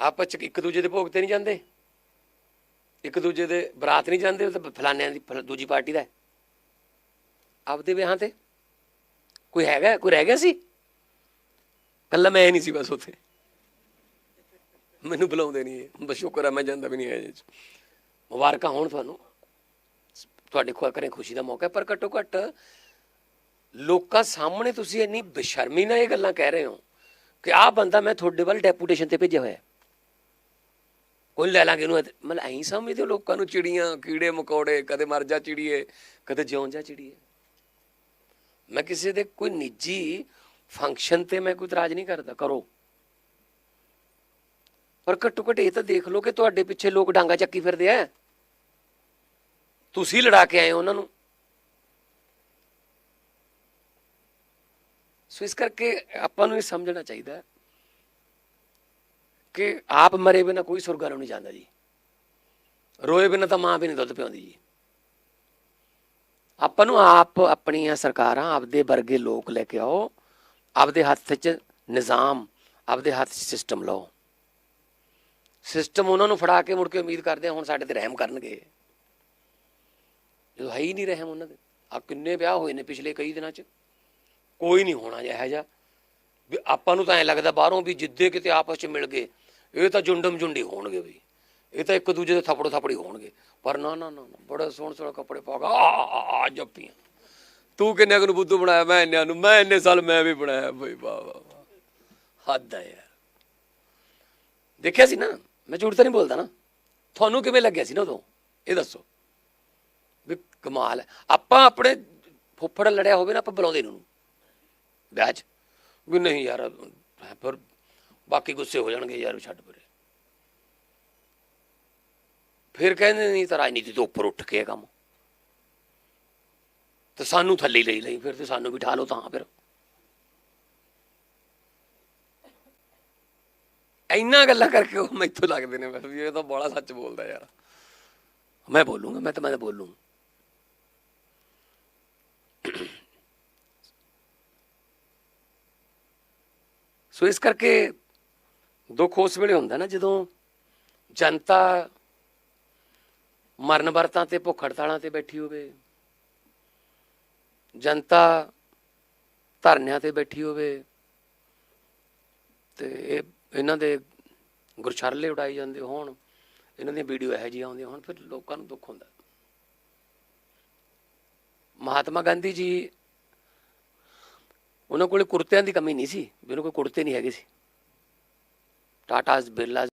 ਆਪਸ ਚ ਇੱਕ ਦੂਜੇ ਦੇ ਭੋਗ ਤੇ ਨਹੀਂ ਜਾਂਦੇ ਇੱਕ ਦੂਜੇ ਦੇ ਬਰਾਤ ਨਹੀਂ ਜਾਂਦੇ ਉਹ ਤਾਂ ਫਲਾਨਿਆਂ ਦੀ ਫਲ- ਦੂਜੀ ਪਾਰਟੀ ਦਾ ਹੈ। ਆਪਦੇ ਵਿਆਹਾਂ ਤੇ ਕੋਈ ਹੈਗਾ ਕੋਈ ਰਹਿ ਗਿਆ ਸੀ ਕੱਲਾ ਮੈਂ ਨਹੀਂ ਸੀ ਬਸ ਉੱਥੇ ਮੈਨੂੰ ਬੁਲਾਉਂਦੇ ਨਹੀਂ ਇਹ। ਬਸ ਸ਼ੁਕਰ ਹੈ ਮੈਂ ਜਾਂਦਾ ਵੀ ਨਹੀਂ ਹੈ ਜੀ ਮੁਬਾਰਕਾਂ ਹੋਣ ਤੁਹਾਨੂੰ ਤੁਹਾਡੇ ਕੋਲ ਕਰੇ ਖੁਸ਼ੀ ਦਾ ਮੌਕਾ ਹੈ, ਪਰ ਘੱਟੋ ਘੱਟ ਲੋਕਾਂ ਸਾਹਮਣੇ ਤੁਸੀਂ ਇੰਨੀ ਬੇਸ਼ਰਮੀ ਨਾਲ ਇਹ ਗੱਲਾਂ ਕਹਿ ਰਹੇ ਹੋ ਕਿ ਆਹ ਬੰਦਾ ਮੈਂ ਤੁਹਾਡੇ ਵੱਲ ਡੈਪੂਟੇਸ਼ਨ ਤੇ ਭੇਜਿਆ ਹੋਇਆ ਹੈ। ਉਹ ਲੈ ਲਾਂਗੇ ਇਹਨੂੰ ਮਤਲਬ ਐਂ ਸਮਝਦੇ ਹੋ ਲੋਕਾਂ ਨੂੰ ਚਿੜੀਆਂ, ਕੀੜੇ, ਮਕੌੜੇ, ਕਦੇ ਮਰ ਜਾ ਚਿੜੀਏ, ਕਦੇ ਜਿਉਂ ਜਾ ਚਿੜੀਏ। ਮੈਂ ਕਿਸੇ ਦੇ ਕੋਈ ਨਿੱਜੀ ਫੰਕਸ਼ਨ ਤੇ ਮੈਂ ਕੋਈ ਇਤਰਾਜ਼ ਨਹੀਂ ਕਰਦਾ, ਕਰੋ। ਪਰ ਘੱਟੋ ਘੱਟ ਇਹ ਤਾਂ ਦੇਖ ਲਓ ਕਿ ਤੁਹਾਡੇ ਪਿੱਛੇ ਲੋਕ ਡਾਂਗਾ ਚੱਕੀ ਫਿਰਦੇ ਆ। ਤੁਸੀਂ ਲੜਾ ਕੇ ਆਏ ਹੋ ਉਹਨਾਂ ਨੂੰ। ਸੋ ਇਸ ਕਰਕੇ ਆਪਾਂ ਨੂੰ ਇਹ ਸਮਝਣਾ ਚਾਹੀਦਾ। ਕਿ ਆਪ ਮਰੇ ਬਿਨਾ ਕੋਈ ਸੁਰਗਾਂ ਨੂੰ ਨਹੀਂ ਜਾਂਦਾ ਜੀ। ਰੋਏ ਬਿਨਾ ਤਾਂ ਮਾਂ ਵੀ ਨਹੀਂ ਦੁੱਧ ਪਿਆਉਂਦੀ ਜੀ। ਆਪਾਂ ਨੂੰ ਆਪ ਆਪਣੀਆਂ ਸਰਕਾਰਾਂ ਆਪਦੇ ਵਰਗੇ ਲੋਕ ਲੈ ਕੇ ਆਓ, ਆਪਦੇ ਹੱਥ 'ਚ ਨਿਜ਼ਾਮ, ਆਪਦੇ ਹੱਥ 'ਚ ਸਿਸਟਮ ਲਾਓ। ਸਿਸਟਮ ਉਹਨਾਂ ਨੂੰ ਫੜਾ ਕੇ ਮੁੜ ਕੇ ਉਮੀਦ ਕਰਦੇ ਹੁਣ ਸਾਡੇ ਤੇ ਰਹਿਮ ਕਰਨਗੇ। ਜਦੋਂ ਹੈ ਹੀ ਨਹੀਂ ਰਹਿਮ ਉਹਨਾਂ ਦੇ। ਆ ਕਿੰਨੇ ਵਿਆਹ ਹੋਏ ਨੇ ਪਿਛਲੇ ਕਈ ਦਿਨਾਂ 'ਚ। ਕੋਈ ਨਹੀਂ ਹੋਣਾ ਜਿਹਾ ਜਿਹਾ। ਵੀ ਆਪਾਂ ਨੂੰ ਤਾਂ ਐ ਲੱਗਦਾ ਬਾਹਰੋਂ ਵੀ ਜਿੱਦੇ ਕਿਤੇ ਆਪਸ 'ਚ ਮਿਲ ਗਏ ਇਹ ਤਾਂ ਜੁੰਡਮ ਜੁੰਡੀ ਹੋਣਗੇ ਵੀ ਇਹ ਤਾਂ ਇੱਕ ਦੂਜੇ ਦੇ ਥੱਪੜੋ ਥੱਪੜੀ ਹੋਣਗੇ। ਪਰ ਨਾ ਨਾ ਨਾ ਨਾ, ਬੜੇ ਸੋਹਣਾ ਕੱਪੜੇ ਪਾ ਆ ਜੱਪੀਆਂ। ਤੂੰ ਕਿੰਨੇ ਨੂੰ ਬੁੱਧੂ ਬਣਾਇਆ? ਮੈਂ ਇੰਨਿਆਂ ਨੂੰ ਮੈਂ ਇੰਨੇ ਸਾਲ ਮੈਂ ਵੀ ਬਣਾਇਆ ਬਈ ਵਾਹ ਵਾਹ ਹੱਦ ਹੈ ਯਾਰ। ਦੇਖਿਆ ਸੀ ਨਾ? ਮੈਂ ਝੂਠ ਤਾਂ ਨਹੀਂ ਬੋਲਦਾ ਨਾ। ਤੁਹਾਨੂੰ ਕਿਵੇਂ ਲੱਗਿਆ ਸੀ ਨਾ ਉਦੋਂ? ਇਹ ਦੱਸੋ। ਵੀ ਕਮਾਲ ਆਪਾਂ ਆਪਣੇ ਫੁੱਫੜ ਲੜਿਆ ਹੋਵੇ ਨਾ ਆਪਾਂ ਬੁਲਾਉਂਦੇ ਨੂੰ ਵਿਆਹ 'ਚ। ਵੀ ਨਹੀਂ ਯਾਰ ਫਿਰ ਬਾਕੀ ਗੁੱਸੇ ਹੋ ਜਾਣਗੇ ਯਾਰ ਛੱਡ ਪਰੇ। ਫਿਰ ਕਹਿੰਦੇ ਨਹੀਂ ਤਾਂ ਰਾਜਨੀਤੀ ਤੋਂ ਉੱਪਰ ਉੱਠ ਕੇ ਕੰਮ। ਤੇ ਸਾਨੂੰ ਥੱਲੇ ਲਈ ਲਈ ਫਿਰ ਤੇ ਸਾਨੂੰ ਬਿਠਾ ਲਓ ਤਾਂ ਫਿਰ। ਇੰਨਾ ਗੱਲਾਂ ਕਰਕੇ ਉਹ ਮੈਥੋਂ ਲੱਗਦੇ ਨੇ ਬਸ ਵੀ ਇਹ ਤਾਂ ਬੜਾ ਸੱਚ ਬੋਲਦਾ ਯਾਰ। ਮੈਂ ਬੋਲੂੰਗਾ, ਮੈਂ ਤਾਂ ਮੈਂ ਤਾਂ ਬੋਲੂੰ ਸੋ ਇਸ ਕਰਕੇ ਦੁੱਖ ਉਸ ਵੇਲੇ ਹੁੰਦਾ ਨਾ ਜਦੋਂ ਜਨਤਾ ਮਰਨ ਵਰਤਾਂ ਤੇ, ਭੁੱਖ ਹੜਤਾਲਾਂ ਤੇ ਬੈਠੀ ਹੋਵੇ, ਜਨਤਾ ਧਰਨਿਆਂ ਤੇ ਬੈਠੀ ਹੋਵੇ, ਤੇ ਇਹ, ਇਹਨਾਂ ਦੇ ਗੁਰਛਰਲੇ ਉਡਾਈ ਜਾਂਦੇ ਹੋਣ, ਇਹਨਾਂ ਦੀਆਂ ਵੀਡੀਓ ਇਹੋ ਜਿਹੀਆਂ ਆਉਂਦੀਆਂ ਹੋਣ, ਫਿਰ ਲੋਕਾਂ ਨੂੰ ਦੁੱਖ ਹੁੰਦਾ। ਮਹਾਤਮਾ ਗਾਂਧੀ ਜੀ, ਉਹਨਾਂ ਕੋਲੇ ਕੁਰਤਿਆਂ ਦੀ ਕਮੀ ਨਹੀਂ ਸੀ, ਵੀ ਉਹਨਾਂ ਕੋਲ ਕੁੜਤੇ ਨਹੀਂ ਹੈਗੇ ਸੀ। ਟਾਟਾਸ ਬਿਰਲਾ